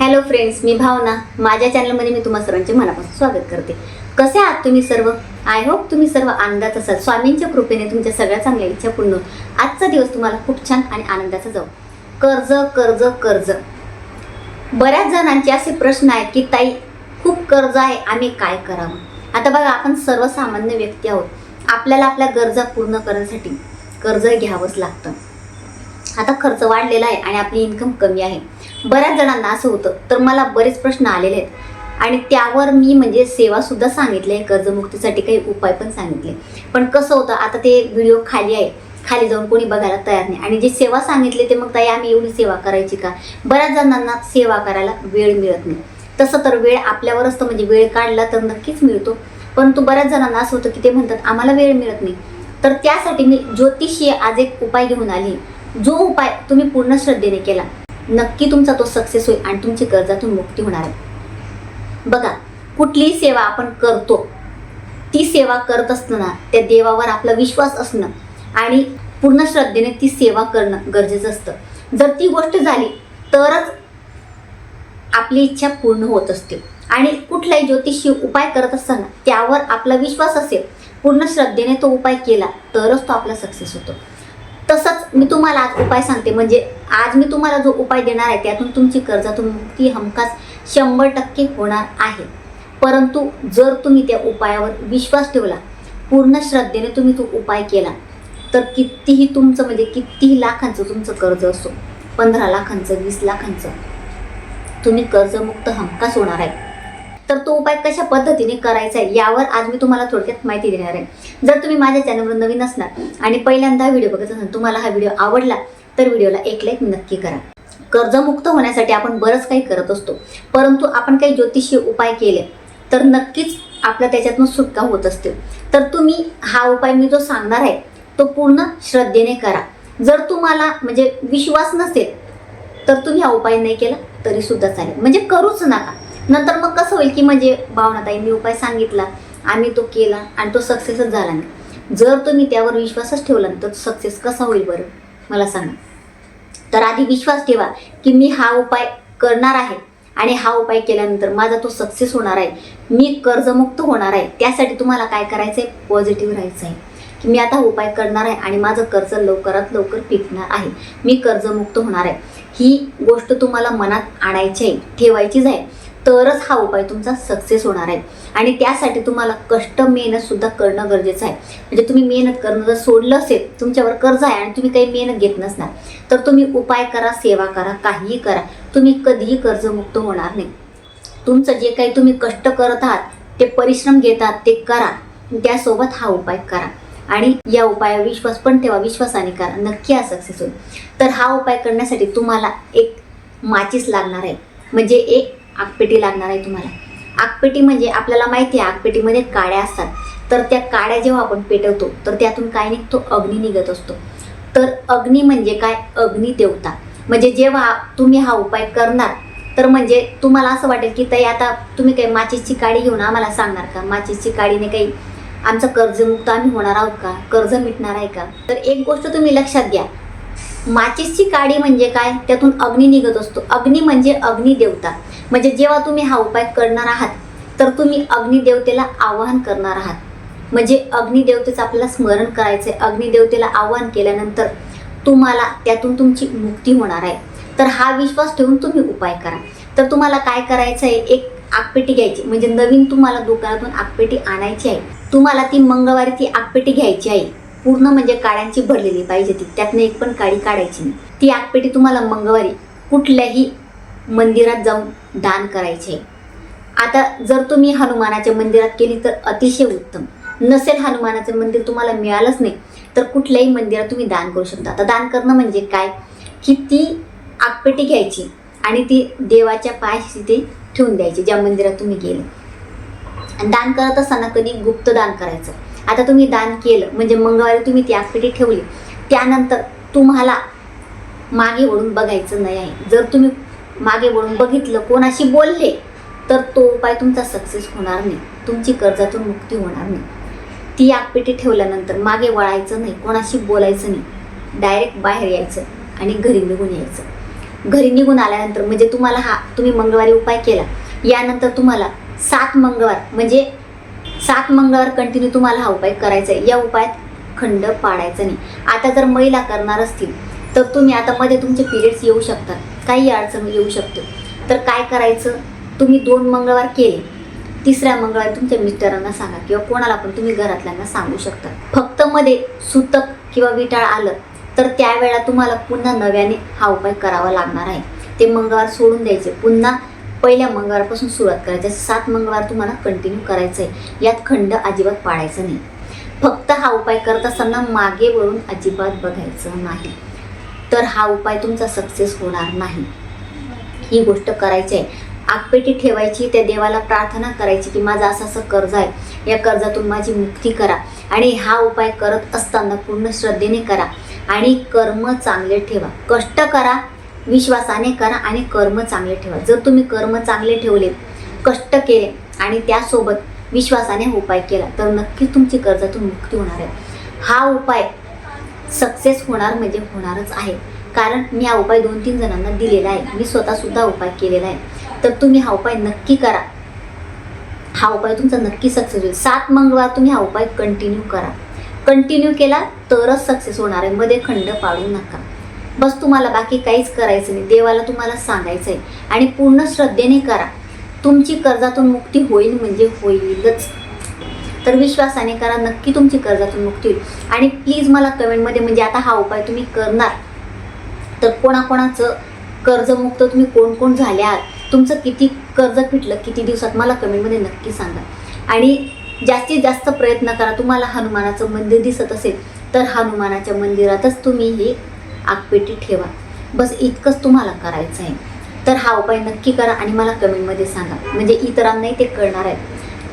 Hello friends मी भावना. माझ्या चॅनलमध्ये मी तुम्हा सर्वांचे मनापासून स्वागत करते. कसे आहात तुम्ही सर्व? आय होप तुम्ही सर्व आनंदात असाल. स्वामींच्या कृपेने तुमच्या सगळ्या चांगल्या इच्छा पूर्ण आजचा दिवस तुम्हाला खूप छान आणि आनंदाचा जाऊ. कर्ज कर्ज कर्ज. बऱ्याच जणांचे असे प्रश्न आहेत की ताई खूप कर्ज आहे आम्ही काय करावं? आता बघा आपण सर्वसामान्य व्यक्ती आहोत. आपल्याला आपल्या गरजा पूर्ण करण्यासाठी कर्ज घ्यावंच लागतं. आता खर्च वाढलेला आहे आणि आपली इन्कम कमी आहे. बऱ्याच जणांना असं होतं तर मला बरेच प्रश्न आलेले आहेत. आणि त्यावर मी म्हणजे सेवा सुद्धा सांगितली आहे कर्जमुक्तीसाठी काही उपाय पण सांगितले. पण कसं होतं आता ते व्हिडिओ खाली आहे. खाली जाऊन कोणी बघायला तयार नाही. आणि जे सेवा सांगितले ते मग ताई आम्ही एवढी सेवा करायची का? बऱ्याच जणांना सेवा करायला वेळ मिळत नाही. तसं तर वेळ आपल्यावर असतं म्हणजे वेळ काढला तर नक्कीच मिळतो. परंतु बऱ्याच जणांना असं होतं की ते म्हणतात आम्हाला वेळ मिळत नाही. तर त्यासाठी मी ज्योतिषीय आज एक उपाय घेऊन आली. जो उपाय तुम्ही पूर्ण श्रद्धेने केला नक्की तुमचा तो सक्सेस होईल आणि तुमची कर्जातून मुक्ती होणार आहे. बघा कुठलीही सेवा आपण करतो ती सेवा करत असताना त्या देवावर आपला विश्वास असणं आणि पूर्ण श्रद्धेने ती सेवा करणं गरजेचं असतं. जर ती गोष्ट झाली तरच आपली इच्छा पूर्ण होत असते. आणि कुठलाही ज्योतिषी उपाय करत असताना त्यावर आपला विश्वास असेल पूर्ण श्रद्धेने तो उपाय केला तरच तो आपला सक्सेस होतो. तसंच मी तुम्हाला आज उपाय सांगते. म्हणजे आज मी तुम्हाला जो उपाय देणार आहे त्यातून तुमची कर्जातून मुक्ती हमखास शंभर टक्के होणार आहे. परंतु जर तुम्ही त्या उपायावर विश्वास ठेवला पूर्ण श्रद्धेने तुम्ही तो उपाय केला तर कितीही तुमचं म्हणजे कितीही लाखांचं तुमचं कर्ज असो पंधरा लाखांचं वीस लाखांचं तुम्ही कर्जमुक्त हमखास होणार आहे. तर तो उपाय कशा पद्धतीने करायचा आहे यावर आज मी तुम्हाला थोडक्यात माहिती देणार आहे. जर तुम्ही माझ्या चॅनलवर नवीन असणार आणि पहिल्यांदा व्हिडिओ बघत असाल तुम्हाला हा व्हिडिओ आवडला तर व्हिडिओला एक लाईक नक्की करा. कर्जमुक्त होण्यासाठी आपण बरंच काही करत असतो परंतु आपण काही ज्योतिषीय उपाय केले तर नक्कीच आपल्या त्याच्यातून सुटका होत असते. तर तुम्ही हा उपाय मी जो सांगणार आहे तो पूर्ण श्रद्धेने करा. जर तुम्हाला म्हणजे विश्वास नसेल तर तुम्ही हा उपाय नाही केला तरी सुद्धा चालेल. म्हणजे करूच नका. नंतर मग कसं होईल की म्हणजे भावनाताई मी उपाय सांगितला. आम्ही तो केला आणि तो सक्सेसच झाला नाही. जर तुम्ही त्यावर विश्वासच ठेवला तर सक्सेस कसा होईल बरं? मला सांगा. तर आधी विश्वास ठेवा की मी हा उपाय करणार आहे. आणि हा उपाय केल्यानंतर माझा तो सक्सेस होणार आहे. मी कर्जमुक्त होणार आहे. त्यासाठी तुम्हाला काय करायचं आहे पॉझिटिव्ह राहायचं आहे की मी आता उपाय करणार आहे आणि माझं कर्ज लवकरात लवकर पिकणार आहे. मी कर्जमुक्त होणार आहे. ही गोष्ट तुम्हाला मनात आणायची आहे. ठेवायचीच आहे. तरच हा उपाय तुमचा सक्सेस होणार आहे. आणि त्यासाठी तुम्हाला कष्ट मेहनत सुद्धा करणं गरजेचं आहे. म्हणजे तुम्ही मेहनत करणं जर सोडलं असेल तुमच्यावर कर्ज आहे आणि तुम्ही काही मेहनत घेत नसणार तर तुम्ही उपाय करा सेवा करा काहीही करा. तुम्ही कधीही कर्जमुक्त होणार नाही. तुमचं जे काही तुम्ही कष्ट करत आहात ते परिश्रम घेतात ते करा. त्यासोबत हा उपाय करा. आणि या उपायावर विश्वास पण ठेवा विश्वासाने करा. नक्की हा सक्सेस होईल. तर हा उपाय करण्यासाठी तुम्हाला एक माचीस लागणार आहे. म्हणजे एक आगपेटी लागणार आहे तुम्हाला. आगपेटी म्हणजे आपल्याला माहिती आहे आगपेटीमध्ये काड्या असतात. तर त्या काड्या जेव्हा आपण पेटवतो तर त्यातून काय निघतो? अग्नी निघत असतो. तर अग्नी म्हणजे काय? अग्नी देवता. म्हणजे जेव्हा तुम्ही हा उपाय करणार तर म्हणजे तुम्हाला असं वाटेल की ताई आता तुम्ही काही माचीसची काडी घेऊन आम्हाला सांगणार का? माचीसची काडीने काही आमचं कर्जमुक्त आम्ही होणार आहोत का? कर्ज मिटणार आहे का? तर एक गोष्ट तुम्ही लक्षात घ्या. माचीसची काडी म्हणजे काय? त्यातून अग्नी निघत असतो. अग्नी म्हणजे अग्निदेवता म्हणजे जेव्हा तुम्ही हा उपाय करणार आहात तर तुम्ही अग्निदेवतेला आवाहन करणार आहात. म्हणजे अग्निदेवतेचं आपल्याला स्मरण करायचं आहे अग्निदेवतेला आवाहन केल्यानंतर तुम्हाला त्यातून तुमची मुक्ती होणार आहे. तर हा विश्वास ठेवून तुम्ही उपाय करा. तर तुम्हाला काय करायचं आहे एक आगपेटी घ्यायची. म्हणजे नवीन तुम्हाला दुकानातून आगपेटी आणायची आहे. तुम्हाला ती मंगळवारी ती आगपेटी घ्यायची आहे. पूर्ण म्हणजे काड्यांची भरलेली पाहिजे ती. त्यातनं एक पण काडी काढायची नाही. ती आगपेटी तुम्हाला मंगळवारी कुठल्याही मंदिरात जाऊन दान करायचे. आता जर तुम्ही हनुमानाच्या मंदिरात केली तर अतिशय उत्तम. नसेल हनुमानाचं मंदिर तुम्हाला मिळालंच नाही तर कुठल्याही मंदिरात तुम्ही दान करू शकता. आता दान करणं म्हणजे काय? की ती आगपेटी घ्यायची आणि ती देवाच्या पायाशी ते ठेवून द्यायची ज्या मंदिरात तुम्ही गेले. दान करत असताना कधी गुप्त दान करायचं. आता तुम्ही दान केलं म्हणजे मंगळवारी तुम्ही ती आगपेटी ठेवली त्यानंतर तुम्हाला मागे ओढून बघायचं नाही आहे. जर तुम्ही मागे वळून बघितलं कोणाशी बोलले तर तो उपाय तुमचा सक्सेस होणार नाही. तुमची कर्जातून मुक्ती होणार नाही. ती आगपेटी ठेवल्यानंतर मागे वळायचं नाही कोणाशी बोलायचं नाही. डायरेक्ट बाहेर यायचं आणि घरी निघून यायचं. घरी निघून आल्यानंतर म्हणजे तुम्हाला हा तुम्ही मंगळवारी उपाय केला. यानंतर तुम्हाला सात मंगळवार म्हणजे सात मंगळवार कंटिन्यू तुम्हाला हा उपाय करायचा आहे. या उपायात खंड पाडायचं नाही. आता जर महिला करणार असतील तर तुम्ही आता मध्ये तुमचे पिरियड्स येऊ शकतात. काही अडचण येऊ शकते. तर काय करायचं? तुम्ही दोन मंगळवार केले. तिसऱ्या मंगळवारी तुमच्या मिस्टरांना सांगा किंवा कोणाला पण तुम्ही घरातल्यांना सांगू शकता. फक्त मध्ये सुतक किंवा विटाळ आलं तर त्यावेळा तुम्हाला पुन्हा नव्याने हा उपाय करावा लागणार आहे. ते मंगळवार सोडून द्यायचे. पुन्हा पहिल्या मंगळवारपासून सुरुवात करायची. सात मंगळवार तुम्हाला कंटिन्यू करायचं आहे यात खंड अजिबात पाडायचा नाही. फक्त हा उपाय करत असताना मागे वळून अजिबात बघायचं नाही. तर हा उपाय तुमचा सक्सेस होणार नाही. ही गोष्ट करायची आहे आगपेटी ठेवायची त्या देवाला प्रार्थना करायची की माझं असं असं कर्ज आहे. या कर्जातून माझी मुक्ती करा. आणि हा उपाय करत असताना पूर्ण श्रद्धेने करा. आणि कर्म चांगले ठेवा. कष्ट करा विश्वासाने करा आणि कर्म चांगले ठेवा. जर तुम्ही कर्म चांगले ठेवले कष्ट केले आणि त्यासोबत विश्वासाने उपाय केला तर नक्कीच तुमची कर्जातून मुक्ती होणार आहे. हा उपाय सक्सेस होणार म्हणजे होणारच आहे. कारण मी हा उपाय दोन तीन जणांना दिलेला आहे. मी स्वतःसुद्धा उपाय केलेला आहे. तर तुम्ही हा उपाय नक्की करा. हा उपाय तुमचा नक्की सक्सेस होईल. सात मंगळवार तुम्ही हा उपाय कंटिन्यू करा. कंटिन्यू केला तरच सक्सेस होणार आहे. मध्ये खंड पाडू नका. बस तुम्हाला बाकी काहीच करायचं नाही. देवाला तुम्हाला सांगायचं आहे आणि पूर्ण श्रद्धेने करा. तुमची कर्जातून मुक्ती होईल म्हणजे होईलच. तर विश्वासाने करा नक्की तुमची कर्जातून मुक्ती होईल. आणि प्लीज मला कमेंटमध्ये म्हणजे आता हा उपाय तुम्ही करणार तर कोणाकोणाचं कर्जमुक्त तुम्ही कोण कोण झाले आहात तुमचं किती कर्ज फिटलं किती दिवसात मला कमेंटमध्ये नक्की सांगा. आणि जास्तीत जास्त प्रयत्न करा तुम्हाला हनुमानाचं मंदिर दिसत असेल तर हनुमानाच्या मंदिरातच तुम्ही ही आगपेटी ठेवा. बस इतकंच तुम्हाला करायचं आहे तर हा उपाय नक्की करा आणि मला कमेंटमध्ये सांगा. म्हणजे इतरांनाही ते कळणार आहे